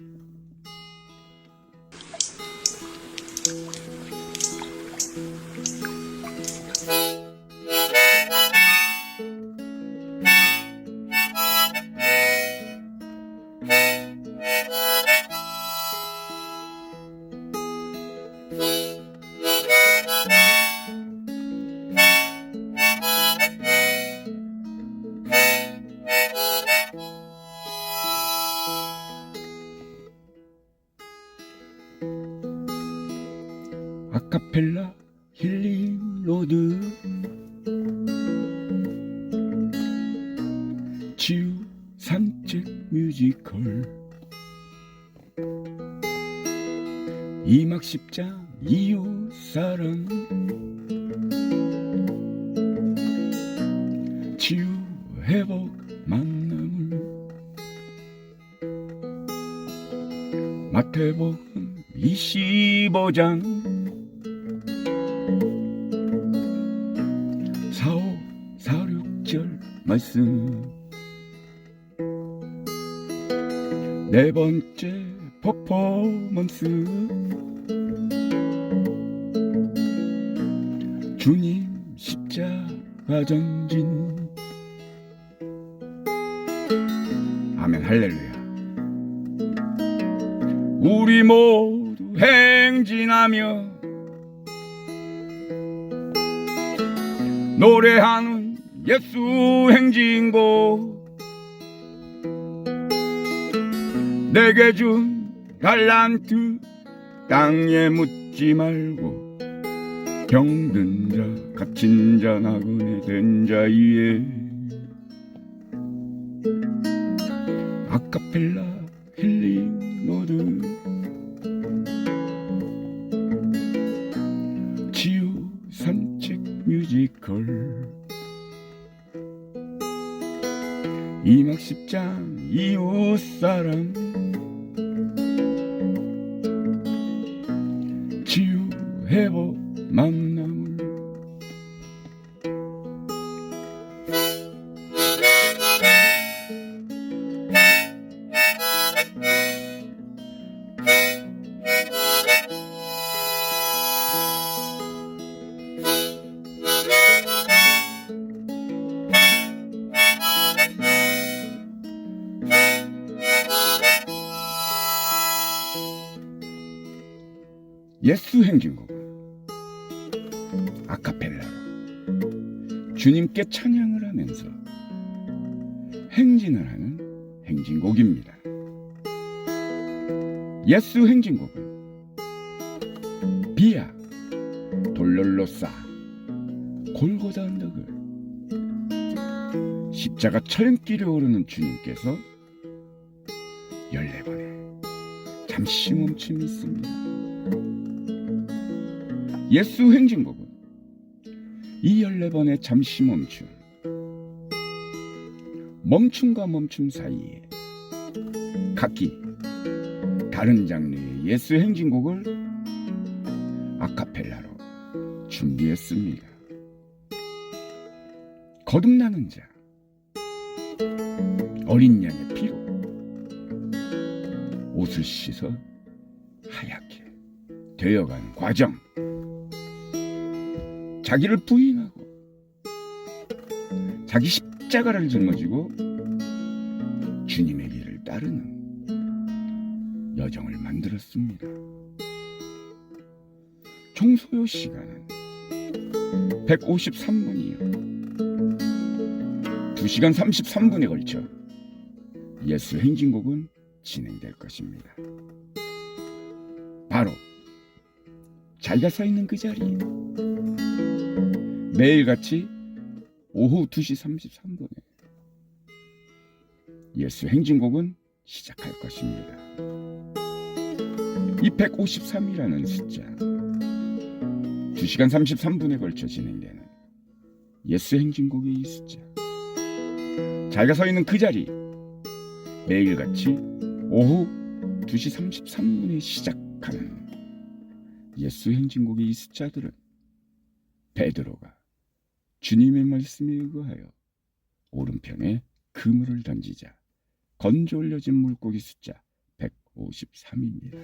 Mm-hmm. 아카펠라 힐링 로드. 치유 산책 뮤지컬. 이막 십장 이웃 사랑. 치유 회복 만남을. 마태복음 25장 말씀. 네 번째 퍼포먼스. 주님 십자가 전진. 아멘 할렐루야. 우리 모두 행진하며 노래하는 예수 행진곡 내게 준 달란트 땅에 묻지 말고 병든 자 갇힌 자 나그네 된 자이에 아카펠라 힐링 노드 110장 이웃사람 치유회복 만남을. 예수 행진곡은 아카펠라로 주님께 찬양을 하면서 행진을 하는 행진곡입니다. 예수 행진곡은 비아 돌롤로사 골고다 언덕을 십자가 철연길에 오르는 주님께서 14번에 잠시 멈춤이 있습니다. 예수 행진곡은 이 14번의 잠시 멈춤. 멈춤과 멈춤 사이에 각기 다른 장르의 예수 행진곡을 아카펠라로 준비했습니다. 거듭나는 자 어린 양의 피로 옷을 씻어 하얗게 되어가는 과정 자기를 부인하고 자기 십자가를 짊어지고 주님의 길을 따르는 여정을 만들었습니다. 총 소요 시간은 153분이요. 2시간 33분에 걸쳐 예수 행진곡은 진행될 것입니다. 바로 자기가 서 있는 그 자리에 매일같이 오후 2시 33분에 예수 행진곡은 시작할 것입니다. 이 153이라는 숫자 2시간 33분에 걸쳐 진행되는 예수 행진곡의 이 숫자 자기가 서 있는 그 자리 매일같이 오후 2시 33분에 시작하는 예수 행진곡의 이 숫자들은 베드로가 주님의 말씀에 의거하여 오른편에 그물을 던지자 건져 올려진 물고기 숫자 53입니다.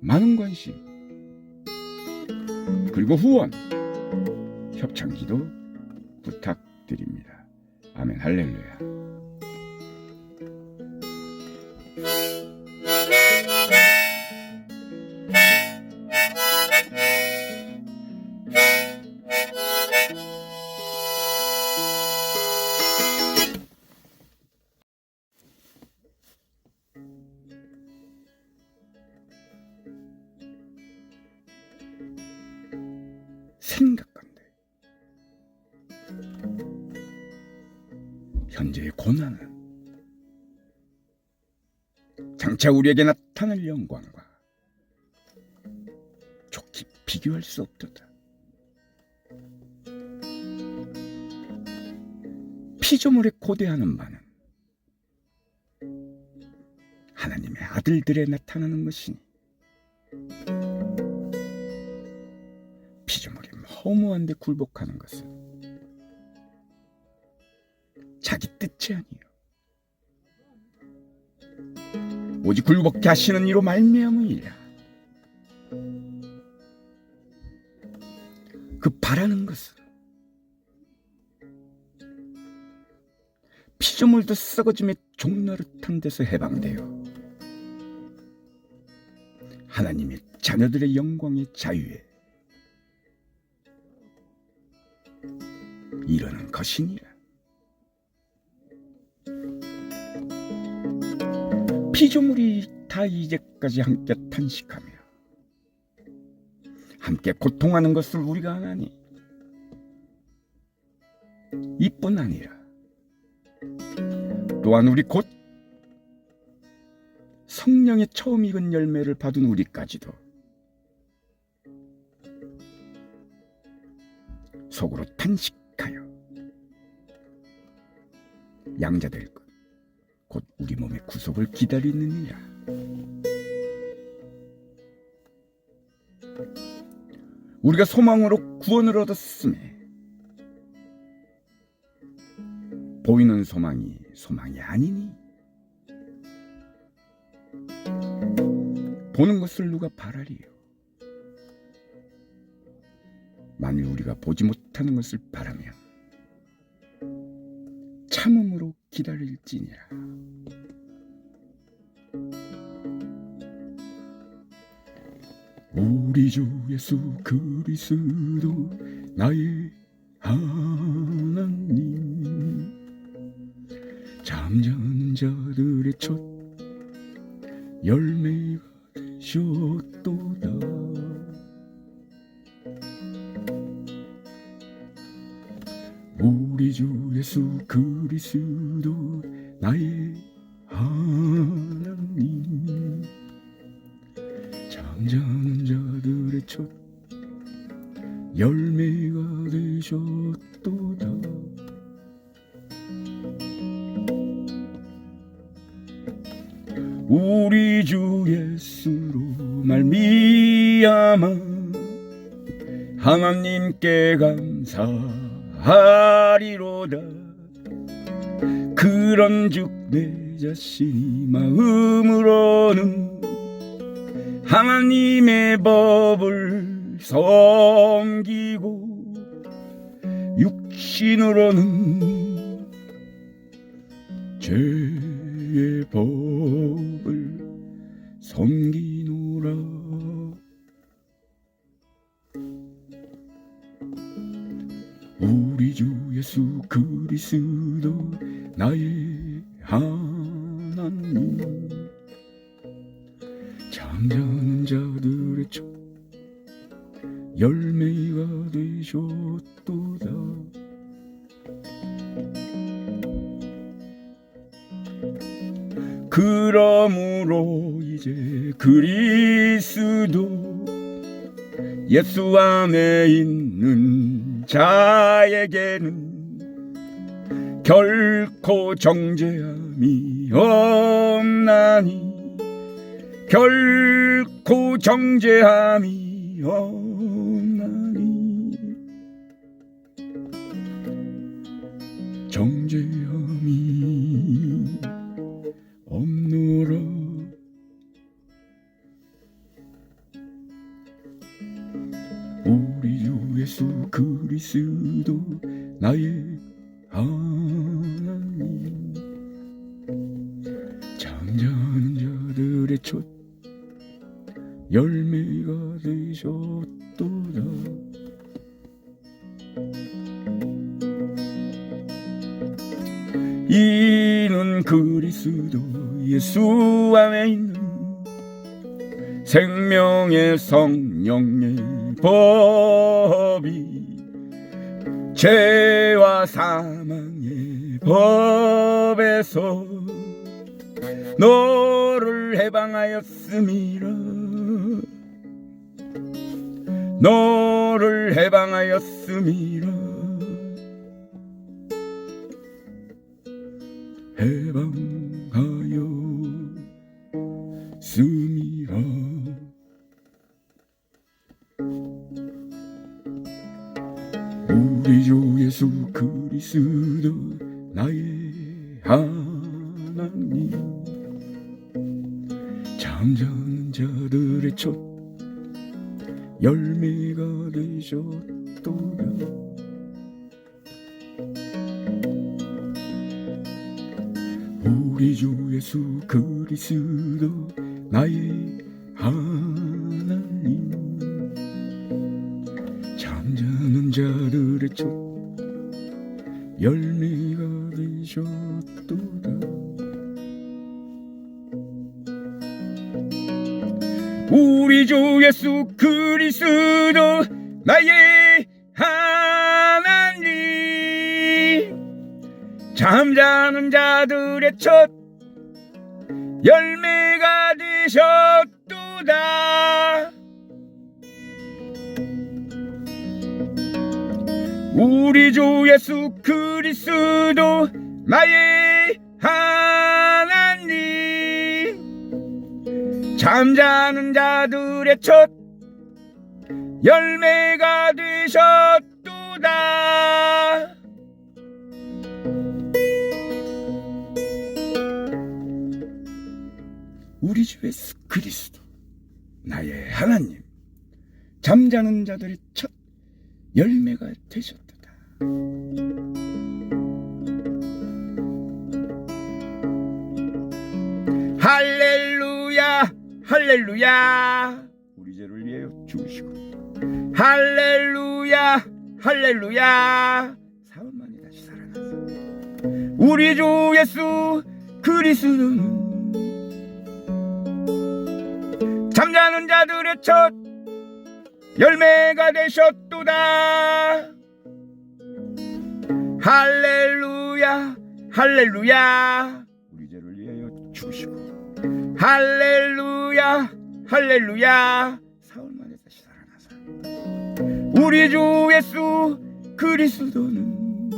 많은 관심 그리고 후원 협찬기도 부탁드립니다. 아멘 할렐루야. 현재의 고난은 장차 우리에게 나타날 영광과 좋게 비교할 수 없도다. 피조물에 고대하는 바는 하나님의 아들들에 나타나는 것이니 피조물이 허무한데 굴복하는 것은 자기 뜻이 아니요 오직 굴복케 하시는 이로 말미암으이라 그 바라는 것은 피조물도 썩어짐에 종노릇한 데서 해방되어 하나님의 자녀들의 영광의 자유에 이러는 것이니라. 피조물이 다 이제까지 함께 탄식하며 함께 고통하는 것을 우리가 아나니 이뿐 아니라 또한 우리 곧 성령의 처음 익은 열매를 받은 우리까지도 속으로 탄식하여 양자될 것, 곧 우리 몸의 구속을 기다리느니라. 우리가 소망으로 구원을 얻었음에 보이는 소망이 소망이 아니니 보는 것을 누가 바라리요? 만일 우리가 보지 못하는 것을 바라면 참음으로 기다릴지니라. 우리 주 예수 그리스도 나의 하나님 잠자는 자들의 첫 열매가 되셨도다 예수 그리스도 나의 하나님. 잠자는 자들의 첫 열매가 되셨도다. 우리 주 예수로 말미암아 하나님께 감사 하리로다. 그런즉 내 자신이 마음으로는 하나님의 법을 섬기고 육신으로는 죄의 법 그러므로 이제 그리스도 예수 안에 있는 자에게는 결코 정죄함이 없나니 결코 정죄함이 없나니. 정죄함 그리스도 예수 안에 있는 생명의 성령의 법이 죄와 사망의 법에서 너를 해방하였음이라. 너를 해방하였음이라 해방하여 씀이라. 우리 주 예수 그리스도 나의 하나님 잠자는 자들의 첫 열매가 되셨도다 우리 주 예수 그리스도 나의 하나님. 잠자는 자들의 첫 열매가 되셨도다. 우리 주 예수 그리스도 나의 하나님 잠자는 자들의 첫 열매가 되셨도다. 우리 주 예수 그리스도 나의 하나님. 잠자는 자들의 첫 열매가 되셨도다 우리 주 예수 그리스도 나의 하나님 잠자는 자들의 첫 열매가 되셨도다. 할렐루야 할렐루야. 우리 죄를 위하여 죽으시고. 할렐루야 할렐루야. 사흘 만에 다시 살아나서 우리 주 예수 그리스도는 잠자는 자들의 첫 열매가 되셨도다. 할렐루야 할렐루야. 우리 죄를 위하여 죽으시고. 할렐루야 할렐루야. 사흘 만에 다시 살아나서 우리 주 예수 그리스도는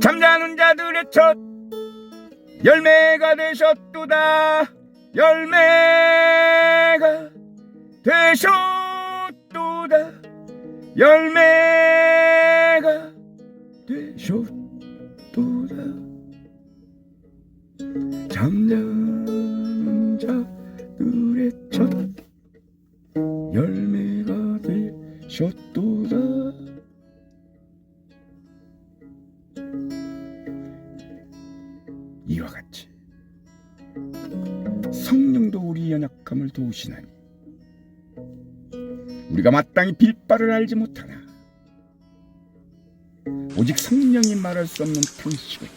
잠자는 자들의 첫 열매가 되셨도다 열매가 되셨도다. 열매가 되셨도다. 잠자는 자들의 마땅히 빌바를 알지 못하나? 오직 성령이 말할 수 없는 탄식을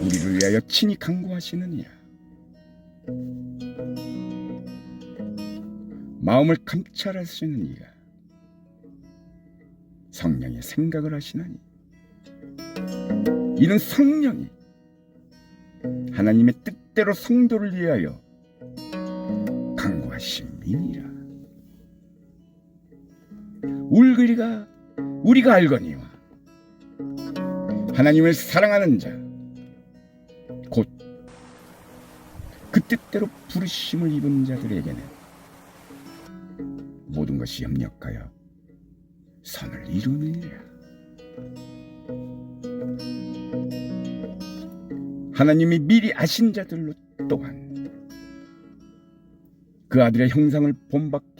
우리를 위하여 친히 강구하시느니라. 마음을 감찰하시는 이가 성령의 생각을 하시나니. 이는 성령이 하나님의 뜻대로 성도를 위하여 강구하심이니라 울그리가 우리가 알거니와. 하나님을 사랑하는 자 곧 그 뜻대로 부르심을 입은 자들에게는 모든 것이 협력하여 선을 이루느니라. 하나님이 미리 아신 자들로 또한 그 아들의 형상을 본받게